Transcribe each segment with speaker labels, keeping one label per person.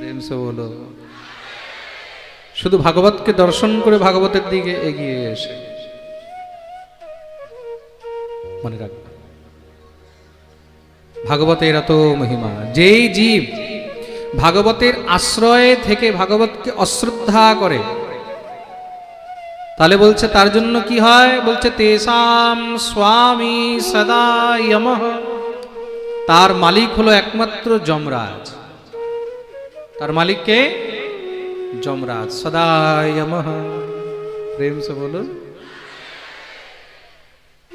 Speaker 1: প্রেম সে বলো শুধু ভাগবতকে দর্শন করে ভাগবতের দিকে এগিয়ে এসে। মনে রাখবে ভাগবতের এত মহিমা। যেই জীব ভাগবতের আশ্রয়ে থেকে ভাগবতকে অশ্রদ্ধা করে, তাহলে বলছে, তার জন্য কি হয়? বলছে তেসাম স্বামী সদা তার মালিক হলো একমাত্র যমরাজ। তার মালিককে যমরাজ। সদা যমঃ প্রেম সে বলুন।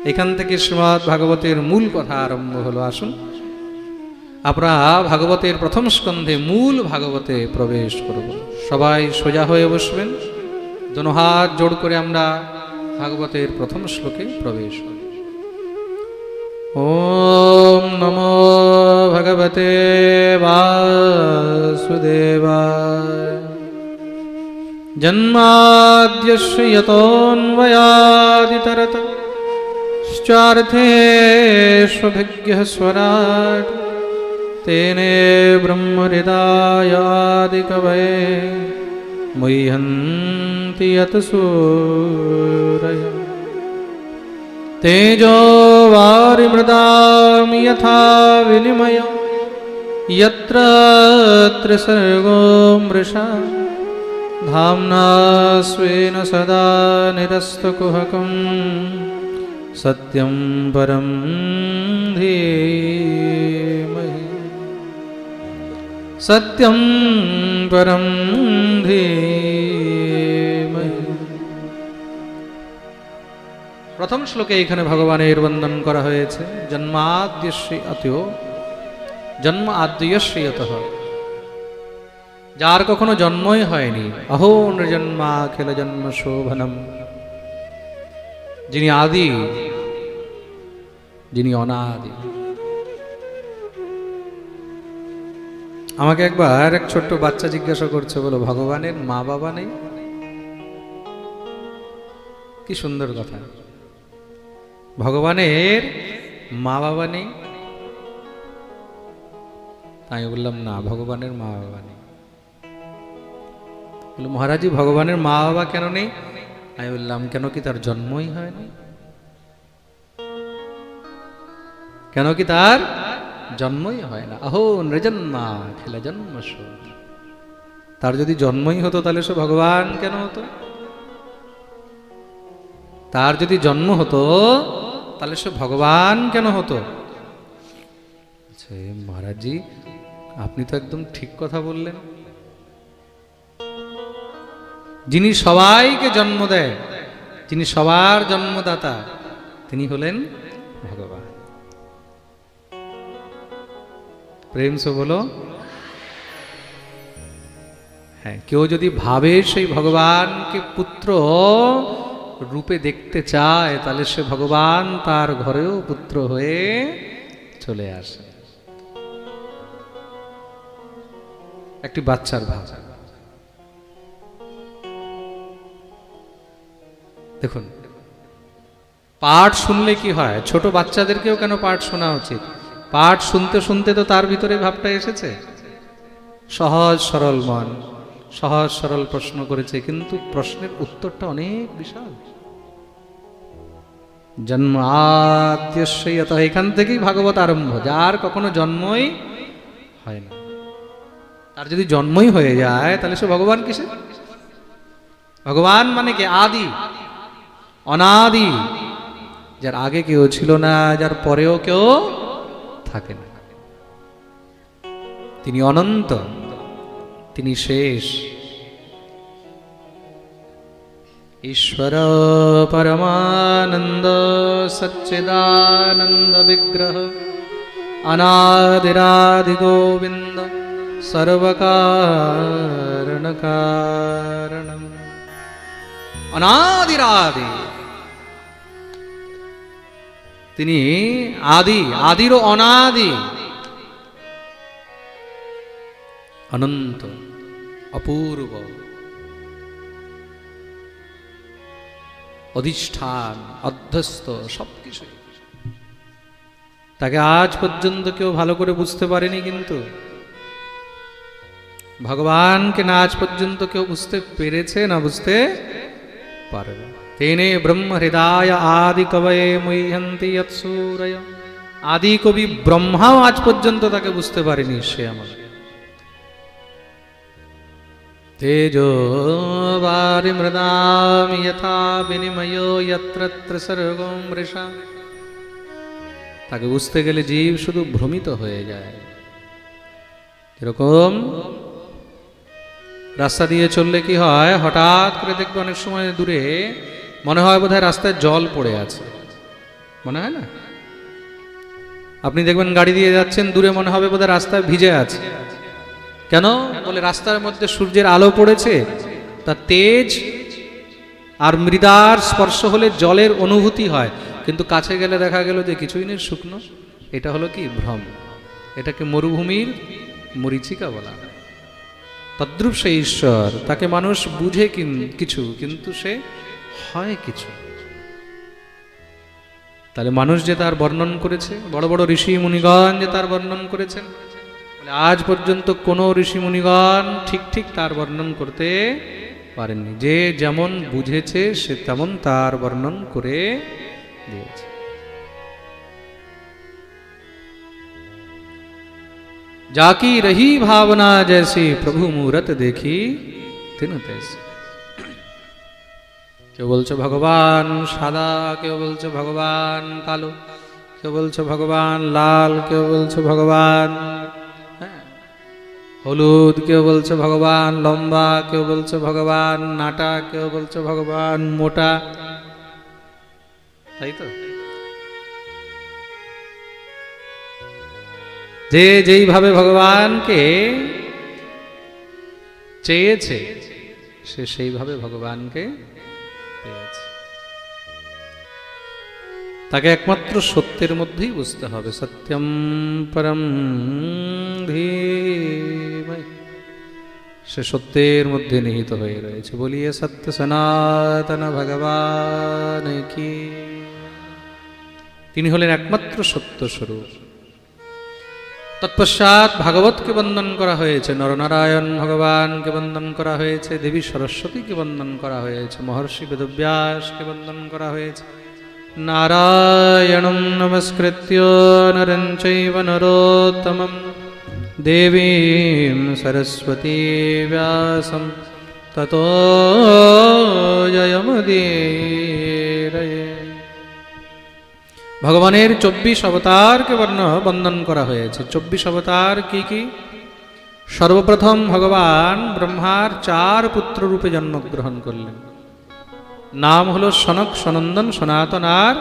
Speaker 1: এখান থেকে শ্রীমৎ ভাগবতের মূল কথা আরম্ভ হলো। আসুন। আমরা ভাগবতের প্রথম স্কন্ধে মূল ভাগবতে প্রবেশ করব। সবাই সোজা হয়ে বসবেন। হাত জোড় করে আমরা ভাগবতের প্রথম শ্লোকে প্রবেশ করব। ओम नमो भगवते वासुदेवाय। जन्माद्यश्रियतोऽन्वयादितरत श्चार्थेष्वभिज्ञः स्वराट्। तेने ब्रह्महृदायादिकवये मुह्यन्ति यत् सूरय। तेजो वारिमृदां यथा विनिमयं यत्र त्रिसर्गो मृषा। धामना स्वेन सदा निरस्तकुहकं सत्यम परम धीमहि। सत्यम परम धीमहि। প্রথম শ্লোকে এখানে ভগবানের বন্দন করা হয়েছে, জন্মাদ্যশ্রী অতয় জন্ম আদ্যশ্রীয়ত যার কখনো জন্মই হয়নি, অহো নৃজন্মা খেল জন্ম শোভনম। যিনি আদি, যিনি অনাদি। আমাকে একবার এক ছোট্ট বাচ্চা জিজ্ঞাসা করছে, বলো, ভগবানের মা বাবা নেই? কি সুন্দর কথা। ভগবানের মা বাবা নেই আমি বললাম, না, ভগবানের মা বাবা নেই। বলে মহারাজি, ভগবানের মা বাবা কেন নেই? আমি বললাম, কেন কি তার জন্মই হয়নি? কেন কি তার জন্মই হয় না? আহো, নৃজন্মা, খেলা জন্ম তার যদি জন্মই হতো, তাহলে সে ভগবান কেন হতো? তার যদি জন্ম হতো তাহলে সে ভগবান কেন হতো? আচ্ছা, মহারাজজি আপনি তো একদম ঠিক কথা বললেন। যিনি সবাইকে জন্ম দেয় যিনি সবার জন্মদাতা তিনি হলেন ভগবান। প্রেম সে বলো। হ্যাঁ কেউ যদি ভাবে সেই ভগবানকে পুত্র রূপে দেখতে চায়, তাহলে সে ভগবান তার ঘরেও পুত্র হয়ে চলে আসে। একটি বাচ্চার ভাষা দেখুন, পাঠ শুনলে কি হয়? ছোট বাচ্চাদেরকেও কেন পাঠ শোনা উচিত? পাঠ শুনতে শুনতে তো তার ভিতরে ভাবটা এসেছে। সহজ সরল মন। সহজ সরল প্রশ্ন করেছে, কিন্তু প্রশ্নের উত্তরটা অনেক বিশাল। জন্ম আদ্যত এখান থেকেই ভাগবত আরম্ভ, যার কখনো জন্মই হয় না। তার যদি জন্মই হয়ে যায়, তাহলে সে ভগবান কিসে? ভগবান মানে কি? আদি। অনাদি। যার আগে কেউ ছিল না, যার পরেও কেউ থাকে না। তিনি অনন্ত। তিনি শেষ ঈশ্বর পরমানন্দ সচ্চিদানন্দ বিগ্রহ অনাদিরাদি গোবিন্দ সর্বকারণ কারণম অনাদিরাদি তিনি আদি আদিরও অনাদি অনন্ত অপূর্ব। অধিষ্ঠান অধ্যস্ত সবকিছু তাকে আজ পর্যন্ত কেউ ভালো করে বুঝতে পারেনি কিন্তু। ভগবানকে না আজ পর্যন্ত কেউ বুঝতে পেরেছে না বুঝতে পারবে তেনে ব্রহ্ম হৃদয় আদি কবয়ে মহ্যন্তি আদি কবি ব্রহ্মাও আজ পর্যন্ত তাকে বুঝতে পারেনি সে আমার। মৃদাম যথা বিনিময় যত্র সর্গম মৃষা তাকে বুঝতে গেলে জীব শুধু ভ্রমিত হয়ে যায়। এরকম রাস্তা দিয়ে চললে কি হয়? হঠাৎ করে দেখবে অনেক সময় দূরে মনে হয় বোধহয় রাস্তায় জল পড়ে আছে। মনে হয় না? আপনি দেখবেন গাড়ি দিয়ে যাচ্ছেন, দূরে মনে হবে বোধহয় রাস্তায় ভিজে আছে। কেন? বলে, রাস্তার মধ্যে সূর্যের আলো পড়েছে, তা তেজ আর মৃদার স্পর্শ হলে জলের অনুভূতি হয়। কিন্তু কাছে গেলে দেখা গেল যে কিছুই নেই, শুকনো। এটা হলো কি? ভ্রম। এটাকে মরুভূমির মরিচিকা বলা তদ্রূপ সে ঈশ্বর, তাকে মানুষ বুঝে কিছু, কিন্তু সে হয় কিছু। তাহলে মানুষ যে তার বর্ণন করেছে, বড় বড় ঋষি মুনিগণ যে তার বর্ণন করেছেন আজ পর্যন্ত কোনো ঋষি মুনিগণ ঠিক ঠিক তার বর্ণন করতে পারেননি যে যেমন বুঝেছে সে তেমন তার বর্ণন করে দিয়েছে जाकी रही भावना जैसी प्रभु मूरत देखी তিন তেসি কেউ বলছে ভগবান সাদা কেউ বলছে ভগবান কালো কেউ বলছে ভগবান লাল কেউ বলছে ভগবান হ্যাঁ, হলুদ, কেউ বলছে ভগবান, লম্বা, কেউ বলছে ভগবান, নাটা, কেউ বলছে ভগবান, মোটা। তাই তো? যে যেইভাবে ভগবানকে চেয়েছে, সে সেইভাবে ভগবানকে পেয়েছে। তাকে একমাত্র সত্যের মধ্যেই বুঝতে হবে। সত্যম পরম। সে সত্যের মধ্যে নিহিত হয়ে রয়েছে। বলিয়ে সত্য সনাতন ভগবান কি? তিনি হলেন একমাত্র সত্য স্বরূপ। তৎপশ্চাৎ ভাগবতকে বন্দন করা হয়েছে, নরনারায়ণ ভগবানকে বন্দন করা হয়েছে, দেবী সরস্বতীকে বন্দন করা হয়েছে, মহর্ষি বেদব্যাসকে বন্দন করা হয়েছে। নারায়ণং নমস্কৃত্য নরং চৈব নরোত্তমম দেবীম সরস্বতী ততো জয়মুদীরয়ে ভগবানের চব্বিশ অবতারকে বর্ণ বন্দন করা হয়েছে চব্বিশ অবতার কি কি সর্বপ্রথম ভগবান ব্রহ্মার চার পুত্র রূপে জন্মগ্রহণ করলেন নাম হলো সনক সনন্দন সনাতন আর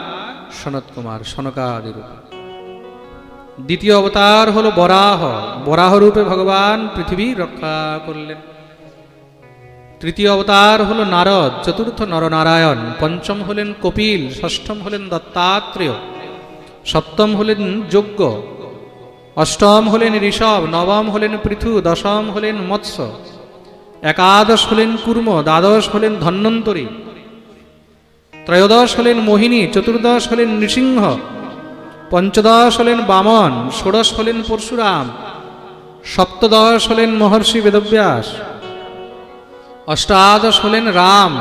Speaker 1: সনত কুমার, সনকাদি দ্বিতীয় অবতার হলো বরাহ। বরাহ রূপে ভগবান পৃথিবী রক্ষা করলেন। তৃতীয় অবতার হলো নারদ, চতুর্থ নরনারায়ণ, পঞ্চম হলেন কপিল, ষষ্ঠম হলেন দত্তাত্রেয়, সপ্তম হলেন যজ্ঞ, অষ্টম হলেন ঋষভ, নবম হলেন পৃথু, দশম হলেন মৎস্য, একাদশ হলেন কুর্ম, দ্বাদশ হলেন ধন্বন্তরী ত্রয়োদশ হলেন মোহিনী, চতুর্দশ হলেন নৃসিংহ, পঞ্চদশ হলেন বামন, ষোড়শ হলেন পরশুরাম, সপ্তদশ হলেন মহর্ষি বেদব্যাস, অষ্টাদশ হলেন রাম,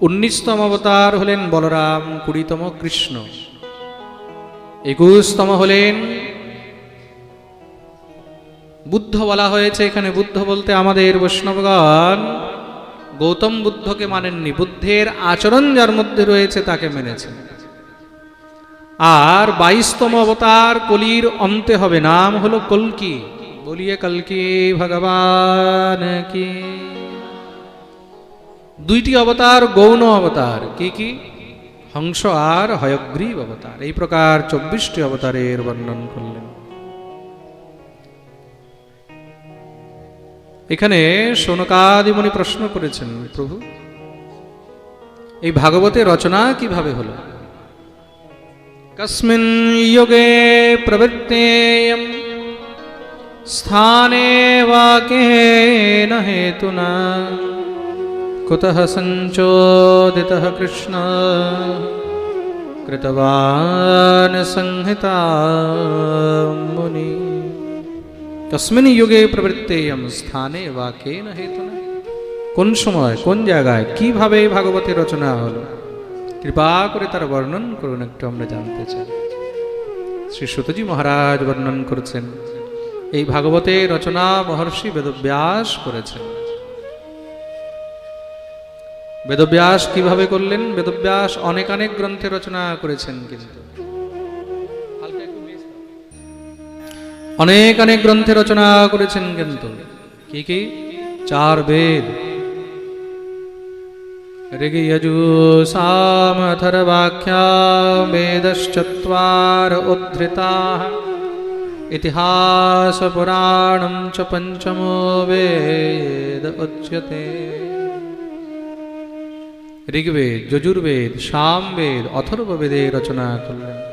Speaker 1: উনিশতম অবতার হলেন বলরাম, কুড়িতম কৃষ্ণ, একুশতম হলেন বুদ্ধ বলা হয়েছে এখানে, বুদ্ধ বলতে আমাদের বৈষ্ণবগণ গৌতম বুদ্ধকে মানেননি। বুদ্ধের আচরণ যার মধ্যে রয়েছে তাকে মেনেছে। আর বাইশতম অবতার কলির অন্তে হবে। নাম হলো কলকি। বলিয়ে কলকি, ভগবান কি? দুইটি অবতার, গৌণ অবতার। কি কি? হংস আর হয়গ্রীব অবতার। এই প্রকার চব্বিশটি অবতারের বর্ণন করলেন। এখানে সোনকাদিমণি প্রশ্ন করেছেন, প্রভু, এই ভাগবতের রচনা কীভাবে হল? কস্মিন যুগে প্রবৃত্তে স্থানে বাকে নহেতুনা কুত সঞ্চোদিত কৃষ্ণ, কৃতবান সংহিতা মুনি তসমিন যুগে প্রবৃত্তেয়ম স্থানে বা কে না হেতু কোন সময় কোন জায়গায় কীভাবে ভাগবতের রচনা হলো কৃপা করে তার বর্ণন করুন একটু আমরা জানতে চাই শ্রী সুতজি মহারাজ বর্ণন করেছেন এই ভাগবতের রচনা মহর্ষি বেদব্যাস করেছেন। বেদব্যাস কীভাবে করলেন? বেদব্যাস অনেক অনেক গ্রন্থে রচনা করেছেন কিন্তু। অনেক অনেক গ্রন্থে রচনা করেছেন কিন্তু কি কি চার বেদ ऋग् यजु सामथर्वाख्या वेदश्चत्वार उद्धृताः इतिहासपुराणं च पञ्चमो वेद उच्यते ঋগ্বেদ যজুর্বেদ সামবেদ অথর্ববেদে রচনা করলেন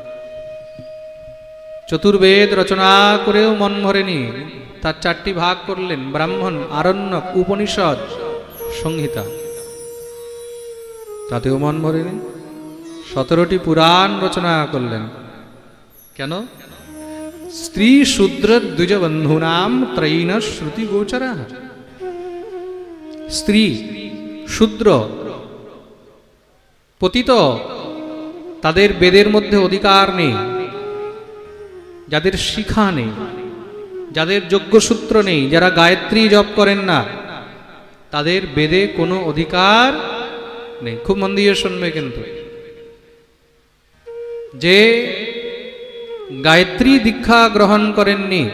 Speaker 1: চতুর্বেদ রচনা করেও মন ভরেনি। তার চারটি ভাগ করলেন ব্রাহ্মণ, আরণ্যক, উপনিষদ, সংহিতা। তাতেও মন ভরেনি। সতেরোটি পুরাণ রচনা করলেন। কেন? স্ত্রী শূদ্র দ্বিজবন্ধুনাম ত্রয়ীন শ্রুতি গোচরা স্ত্রী শূদ্র, পতিত, তাদের বেদের মধ্যে অধিকার নেই। যাদের শিখা নেই, যাদের যোগ্যসূত্র নেই, যারা গায়ত্রী জপ করেন না, তাদের বেদে কোনো অধিকার নেই। খুব মন দিয়ে শুনবে কিন্তু। যে গায়ত্রী দীক্ষা গ্রহণ করেননি,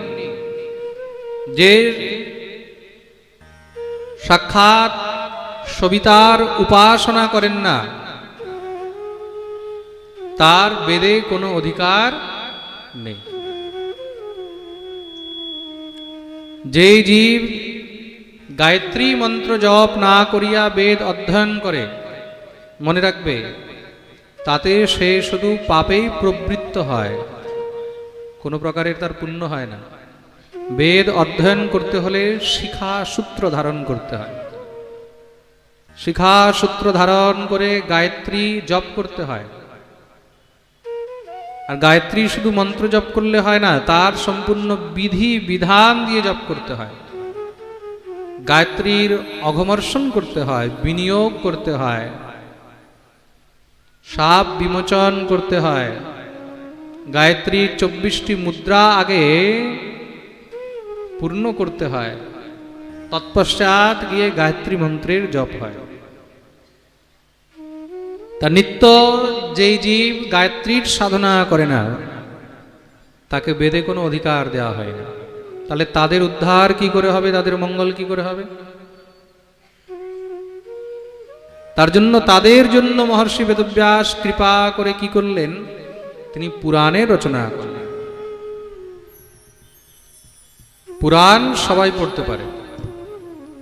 Speaker 1: যে সাক্ষাৎ সবিতার উপাসনা করেন না, তার বেদে কোনো অধিকার নেই। যে জীব গায়ত্রী মন্ত্র জপ না করিয়া বেদ অধ্যয়ন করে, মনে রাখবে, তাতে সে শুধু পাপেই প্রবৃত্ত হয়। কোনো প্রকারের তার পুণ্য হয় না। বেদ অধ্যয়ন করতে হলে শিখা সূত্র ধারণ করতে হয়। শিখা সূত্র ধারণ করে গায়ত্রী জপ করতে হয়। আর গায়ত্রী শুধু মন্ত্র জপ করলে হয় না, তার সম্পূর্ণ বিধি, বিধান দিয়ে জপ করতে হয়। গায়ত্রীর অঘমর্ষণ করতে হয়, বিনিয়োগ করতে হয়, সাপ বিমোচন করতে হয়। গায়ত্রীর চব্বিশটি মুদ্রা আগে পূর্ণ করতে হয়। তৎপশ্চাৎ গিয়ে গায়ত্রী মন্ত্রের জপ হয়। তা নিত্য যেই জীব গায়ত্রীর সাধনা করে না, তাকে বেদে কোনো অধিকার দেওয়া হয় না। তাহলে তাদের উদ্ধার কি করে হবে? তাদের মঙ্গল কি করে হবে? তার জন্য তাদের জন্য মহর্ষি বেদব্যাস কৃপা করে কি করলেন? তিনি পুরাণের রচনা করলেন। পুরাণ সবাই পড়তে পারে।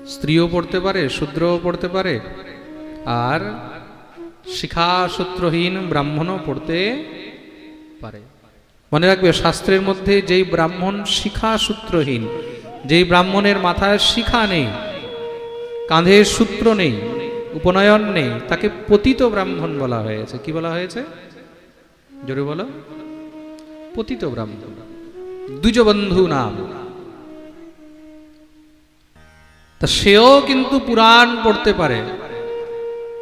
Speaker 1: স্ত্রীও পড়তে পারে, শূদ্রও পড়তে পারে, আর শিখা সূত্রহীন ব্রাহ্মণও পড়তে পারে। মনে রাখবে, শাস্ত্রের মধ্যে যেই ব্রাহ্মণ শিখা সূত্রহীন যেই ব্রাহ্মণের মাথায় শিখা নেই কাঁধে সূত্র নেই, উপনয়ন নেই, তাকে পতিত ব্রাহ্মণ বলা হয়েছে। কি বলা হয়েছে? জোরে বলো। পতিত ব্রাহ্মণ। দ্বিজবন্ধু নাম। তা সেও কিন্তু পুরাণ পড়তে পারে।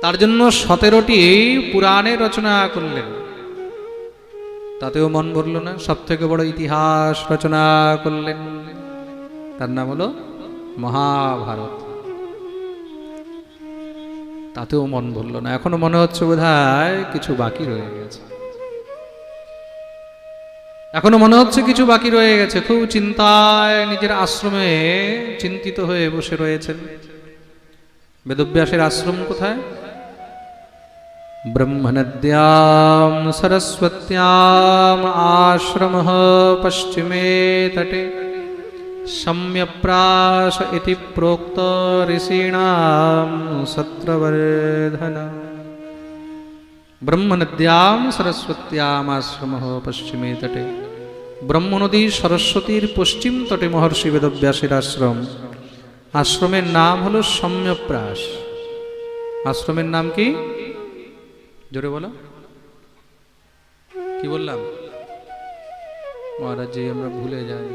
Speaker 1: তার জন্য সতেরোটি পুরাণের রচনা করলেন। তাতেও মন ভরল না সব থেকে বড় ইতিহাস রচনা করলেন। তার নাম হলো মহাভারত। তাতেও মন ভরল না, এখনও মনে হচ্ছে বোধ কিছু বাকি রয়ে গেছে। এখনও মনে হচ্ছে কিছু বাকি রয়ে গেছে, খুব চিন্তায় নিজের আশ্রমে চিন্তিত হয়ে বসে রয়েছেন। বেদব্যাসের আশ্রম কোথায়? ब्रह्मनद्यां सरस्वत्याम् आश्रमः पश्चिमे तटे। सम्यप्राश इति प्रोक्त ऋषीणां सत्रवर्धन। ব্রহ্মনদ্যাম সরস্বত্যাম আশ্রম পশ্চিমে তটে ব্রহ্মনদী সরস্বতীর পশ্চিম তটে মহর্ষি বেদব্যাসের আশ্রম। আশ্রমের নাম হল সম্যপ্রাস আশ্রমের নাম কি? জোরে বলো। কি বললাম? মহারাজ জি আমরা ভুলে যাই,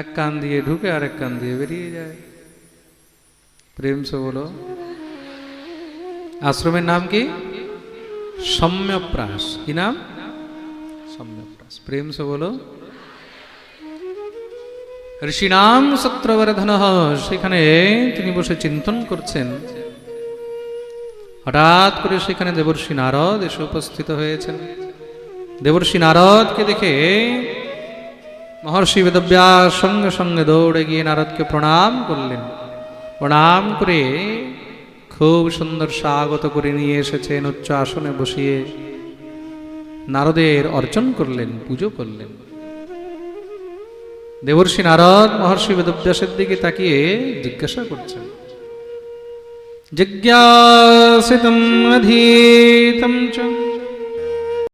Speaker 1: এক কান দিয়ে ঢুকে আর এক কান দিয়ে বেরিয়ে যায়। প্রেম সে বলো, আশ্রমের নাম কি? সম্যপ্রাস। কি নাম? সম্যপ্রাস। প্রেম সে বলো ঋষিনাম সত্রবর্ধন, সেখানে তিনি বসে চিন্তন করছেন। হঠাৎ করে সেখানে দেবর্ষি নারদ এসে উপস্থিত হয়েছেন। দেবর্ষি নারদকে দেখে মহর্ষি বেদব্যাস সঙ্গে সঙ্গে দৌড়ে গিয়ে নারদকে প্রণাম করলেন। প্রণাম করে খুব সুন্দর স্বাগত করে নিয়ে এসেছেন, উচ্চ আসনে বসিয়ে নারদের অর্চন করলেন, পুজো করলেন। দেবর্ষি নারদ মহর্ষি বেদব্যাসের দিকে তাকিয়ে জিজ্ঞাসা করছেন जिज्ञासितम् अधीतं च।